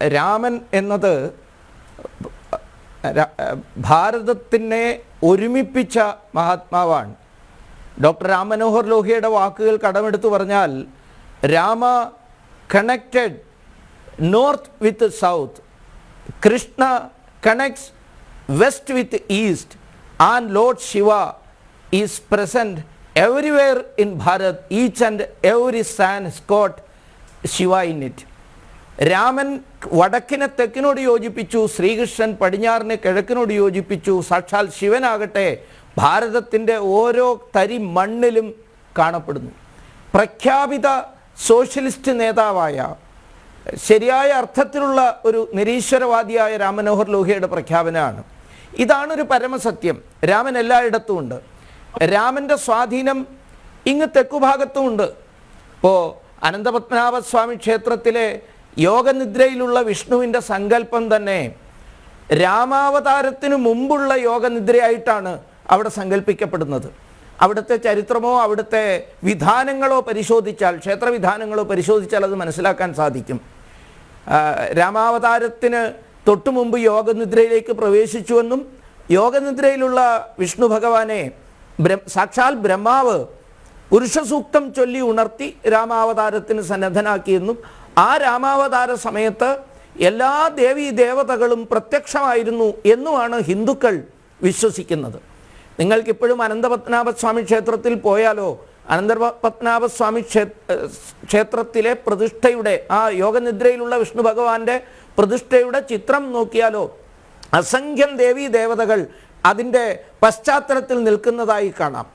രാമൻ എന്നത് ഭാരതത്തിനെ ഒരുമിപ്പിച്ച മഹാത്മാവാണ്. ഡോക്ടർ രാം മനോഹർ ലോഹിയുടെ വാക്കുകൾ കടമെടുത്തു പറഞ്ഞാൽ Rama connected north with south Krishna connects west with east and lord Shiva is present everywhere in Bharat each and every sand's got Shiva in it Raman വടക്കിനെ തെക്കിനോട് യോജിപ്പിച്ചു ശ്രീകൃഷ്ണൻ പടിഞ്ഞാറിനെ കിഴക്കിനോട് യോജിപ്പിച്ചു. സാക്ഷാൽ ശിവനാകട്ടെ ഭാരതത്തിന്റെ ഓരോ തരി മണ്ണിലും കാണപ്പെടുന്നു. പ്രഖ്യാപിത സോഷ്യലിസ്റ്റ് നേതാവായ ശരിയായ അർത്ഥത്തിലുള്ള ഒരു നിരീശ്വരവാദിയായ രാമനോഹർ ലോഹിയുടെ പ്രഖ്യാപനമാണ്. ഇതാണ് ഒരു പരമസത്യം. രാമൻ എല്ലായിടത്തും ഉണ്ട്. രാമന്റെ സ്വാധീനം ഇങ്ങ് തെക്കുഭാഗത്തുമുണ്ട് ഇപ്പോൾ അനന്തപത്മനാഭസ്വാമി ക്ഷേത്രത്തിലെ യോഗനിദ്രയിലുള്ള വിഷ്ണുവിന്റെ സങ്കല്പം തന്നെ രാമാവതാരത്തിനു മുമ്പുള്ള യോഗനിദ്രയായിട്ടാണ് അവിടെ സങ്കല്പിക്കപ്പെടുന്നത്. അവിടുത്തെ ചരിത്രമോ അവിടുത്തെ വിധാനങ്ങളോ പരിശോധിച്ചാൽ ക്ഷേത്രവിധാനങ്ങളോ പരിശോധിച്ചാൽ അത് മനസ്സിലാക്കാൻ സാധിക്കും. രാമാവതാരത്തിന് തൊട്ടു മുമ്പ് യോഗനിദ്രയിലേക്ക് പ്രവേശിച്ചുവെന്നും യോഗനിദ്രയിലുള്ള വിഷ്ണു ഭഗവാനെ സാക്ഷാൽ ബ്രഹ്മാവ് പുരുഷസൂക്തം ചൊല്ലി ഉണർത്തി രാമാവതാരത്തിന് സന്നദ്ധനാക്കിയെന്നും ആ രാമാവതാര സമയത്ത് എല്ലാ ദേവീ ദേവതകളും പ്രത്യക്ഷമായിരുന്നു എന്നുമാണ് ഹിന്ദുക്കൾ വിശ്വസിക്കുന്നത്. നിങ്ങൾക്കിപ്പോഴും അനന്തപത്മനാഭസ്വാമി ക്ഷേത്രത്തിൽ പോയാലോ അനന്തപത്മനാഭസ്വാമി ക്ഷേ ക്ഷേത്രത്തിലെ പ്രതിഷ്ഠയുടെ ആ യോഗനിദ്രയിലുള്ള വിഷ്ണു ഭഗവാന്റെ പ്രതിഷ്ഠയുടെ ചിത്രം നോക്കിയാലോ അസംഖ്യം ദേവീ ദേവതകൾ അതിന്റെ പശ്ചാത്തലത്തിൽ നിൽക്കുന്നതായി കാണാം.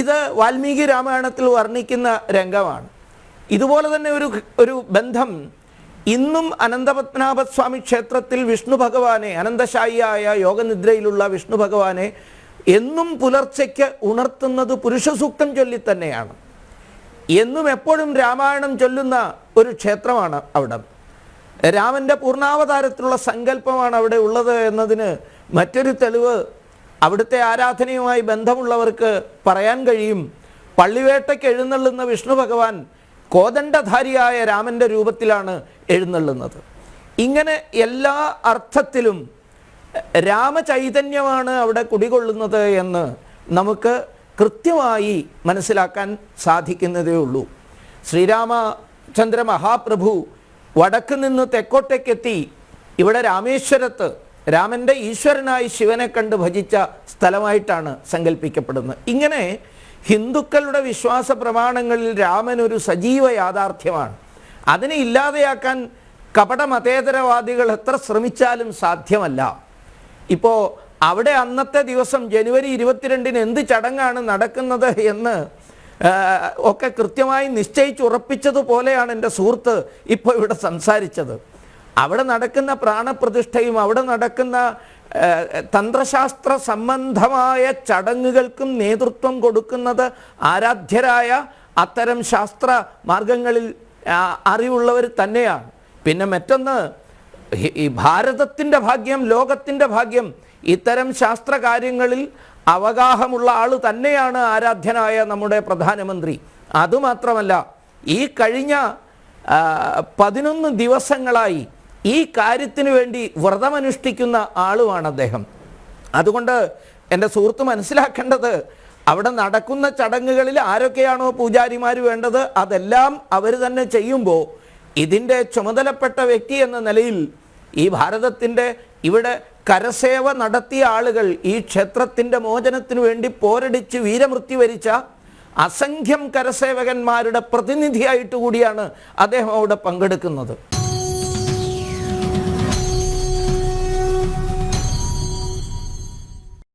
ഇത് വാൽമീകി രാമായണത്തിൽ വർണിക്കുന്ന രംഗമാണ്. ഇതുപോലെ തന്നെ ഒരു ഒരു ബന്ധം ഇന്നും അനന്തപത്മനാഭസ്വാമി ക്ഷേത്രത്തിൽ വിഷ്ണു ഭഗവാനെ അനന്തശായിയായ യോഗനിദ്രയിലുള്ള വിഷ്ണു ഭഗവാനെ എന്നും പുലർച്ചയ്ക്ക് ഉണർത്തുന്നത് പുരുഷസൂക്തം ചൊല്ലി തന്നെയാണ്. എന്നും എപ്പോഴും രാമായണം ചൊല്ലുന്ന ഒരു ക്ഷേത്രമാണ് അവിടെ. രാമന്റെ പൂർണാവതാരത്തിലുള്ള സങ്കല്പമാണ് അവിടെ ഉള്ളത് എന്നതിന് മറ്റൊരു തെളിവ് അവിടുത്തെ ആരാധനയുമായി ബന്ധമുള്ളവർക്ക് പറയാൻ കഴിയും. പള്ളിവേട്ടയ്ക്ക് എഴുന്നള്ളുന്ന വിഷ്ണു ഭഗവാൻ കോദണ്ഡധാരിയായ രാമന്റെ രൂപത്തിലാണ് എഴുന്നള്ളുന്നത്. ഇങ്ങനെ എല്ലാ അർത്ഥത്തിലും രാമചൈതന്യമാണ് അവിടെ കുടികൊള്ളുന്നത് എന്ന് നമുക്ക് കൃത്യമായി മനസ്സിലാക്കാൻ സാധിക്കുന്നതേ ഉള്ളൂ. ശ്രീരാമചന്ദ്ര മഹാപ്രഭു വടക്ക് നിന്ന് തെക്കോട്ടേക്കെത്തി ഇവിടെ രാമേശ്വരത്ത് രാമന്റെ ഈശ്വരനായി ശിവനെ കണ്ട് ഭജിച്ച സ്ഥലമായിട്ടാണ് സങ്കല്പിക്കപ്പെടുന്നത് ഇങ്ങനെ ഹിന്ദുക്കളുടെ വിശ്വാസ പ്രമാണങ്ങളിൽ രാമൻ ഒരു സജീവ യാഥാർത്ഥ്യമാണ്. അതിനെ ഇല്ലാതെയാക്കാൻ കപട മതേതരവാദികൾ എത്ര ശ്രമിച്ചാലും സാധ്യമല്ല. ഇപ്പോൾ അവിടെ അന്നത്തെ ദിവസം ജനുവരി ഇരുപത്തിരണ്ടിന് എന്ത് ചടങ്ങാണ് നടക്കുന്നത് എന്ന് ഒക്കെ കൃത്യമായി നിശ്ചയിച്ചുറപ്പിച്ചതുപോലെയാണ് എന്റെ സുഹൃത്ത് ഇപ്പോൾ ഇവിടെ സംസാരിച്ചത്. അവിടെ നടക്കുന്ന പ്രാണപ്രതിഷ്ഠയും അവിടെ നടക്കുന്ന തന്ത്രശാസ്ത്ര സംബന്ധമായ ചടങ്ങുകൾക്കും നേതൃത്വം കൊടുക്കുന്നത് ആരാധ്യരായ അത്തരം ശാസ്ത്ര മാർഗങ്ങളിൽ അറിവുള്ളവർ തന്നെയാണ്. പിന്നെ മറ്റൊന്ന് ഈ ഭാരതത്തിന്റെ ഭാഗ്യം ലോകത്തിന്റെ ഭാഗ്യം ഇത്തരം ശാസ്ത്ര കാര്യങ്ങളിൽ അവഗാഹമുള്ള ആൾ തന്നെയാണ് ആരാധ്യനായ നമ്മുടെ പ്രധാനമന്ത്രി. അതുമാത്രമല്ല ഈ കഴിഞ്ഞ പതിനൊന്ന് ദിവസങ്ങളായി ഈ കാര്യത്തിന് വേണ്ടി വ്രതമനുഷ്ഠിക്കുന്ന ആളുമാണ് അദ്ദേഹം. അതുകൊണ്ട് എന്റെ സുഹൃത്ത് മനസ്സിലാക്കേണ്ടത് അവിടെ നടക്കുന്ന ചടങ്ങുകളിൽ ആരൊക്കെയാണോ പൂജാരിമാർ വേണ്ടത് അതെല്ലാം അവർ തന്നെ ചെയ്യുമ്പോൾ ഇതിന്റെ ചുമതലപ്പെട്ട വ്യക്തി എന്ന നിലയിൽ ഈ ഭാരതത്തിന്റെ ഇവിടെ കരസേവ നടത്തിയ ആളുകൾ ഈ ക്ഷേത്രത്തിന്റെ മോചനത്തിനു വേണ്ടി പോരടിച്ച് വീരമൃത്യു വരിച്ച അസംഖ്യം കരസേവകന്മാരുടെ പ്രതിനിധിയായിട്ട് കൂടിയാണ് അദ്ദേഹം അവിടെ പങ്കെടുക്കുന്നത്.